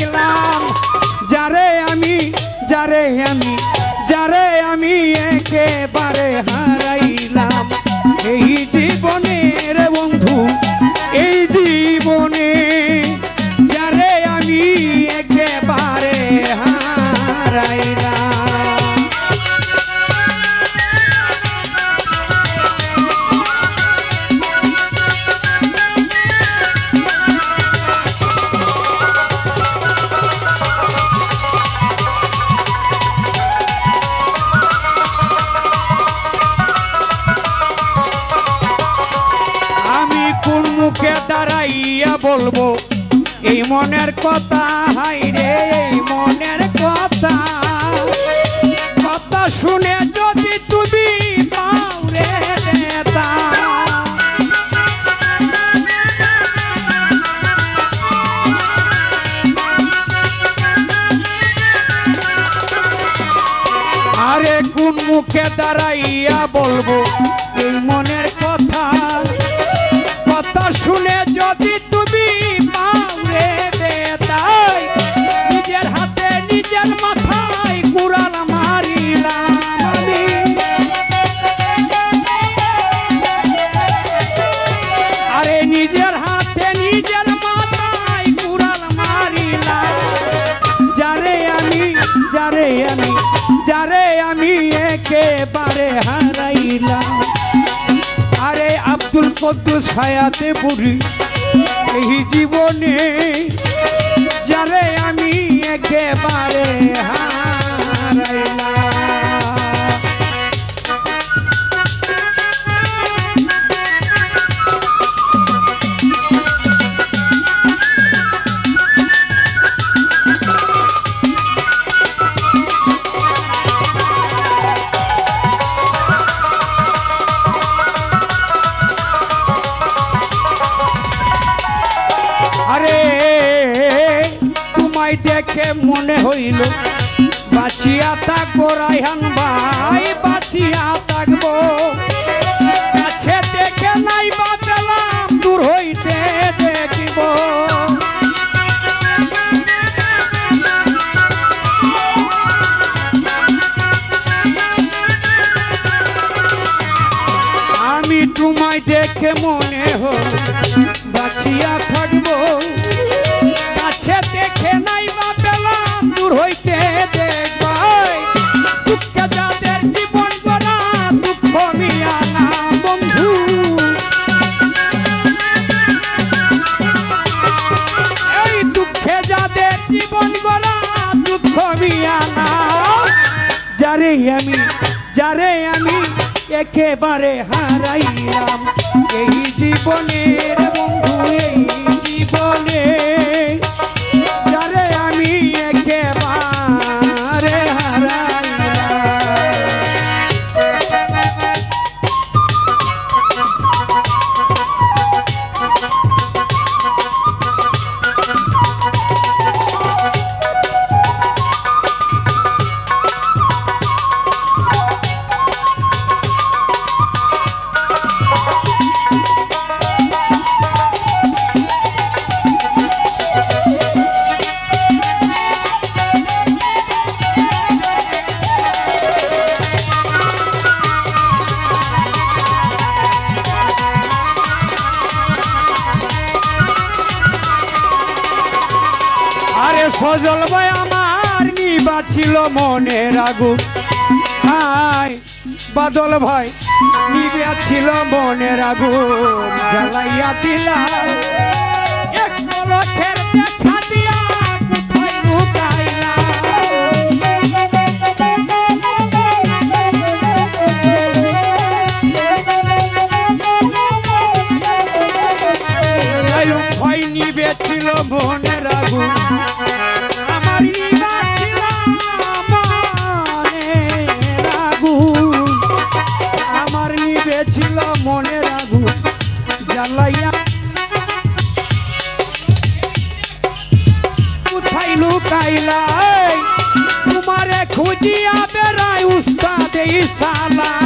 দেখলাম বলব, এই মনের কথা হাই রে, এই মনের কথা। কথা শুনে যদি তুমি পাও আরে কোন মুখে দাঁড়াইয়া বলব যারে আমি যারে আমি একেবারে হারাইলাম। আরে আব্দুল কদ্দুস হায়াতে বুড়ি এই জীবনে দেখে মনে হইল, বাঁচিয়া থাকব রায়হান ভাই, বাঁচিয়া থাকব। কাছে দেখে নাই বা দূর হইতে দেখিব। আমি তোমায় দেখে মনে হয় আমি যারে আমি একেবারে হারাইলাম। এই জীবনের বন্ধু এই জীবনে সজল ভাই আমার নিবা ছিল মনের আগুন। হাই বাদল ভাই নিবা ছিল মনের আগুন। জ্বালাইয়া দিলাম। মনের আগুন জ্বালাইয়া কোথায় লুকাইলা তোমারে খুঁজিয়া বেড়াই উস্তাদ সালা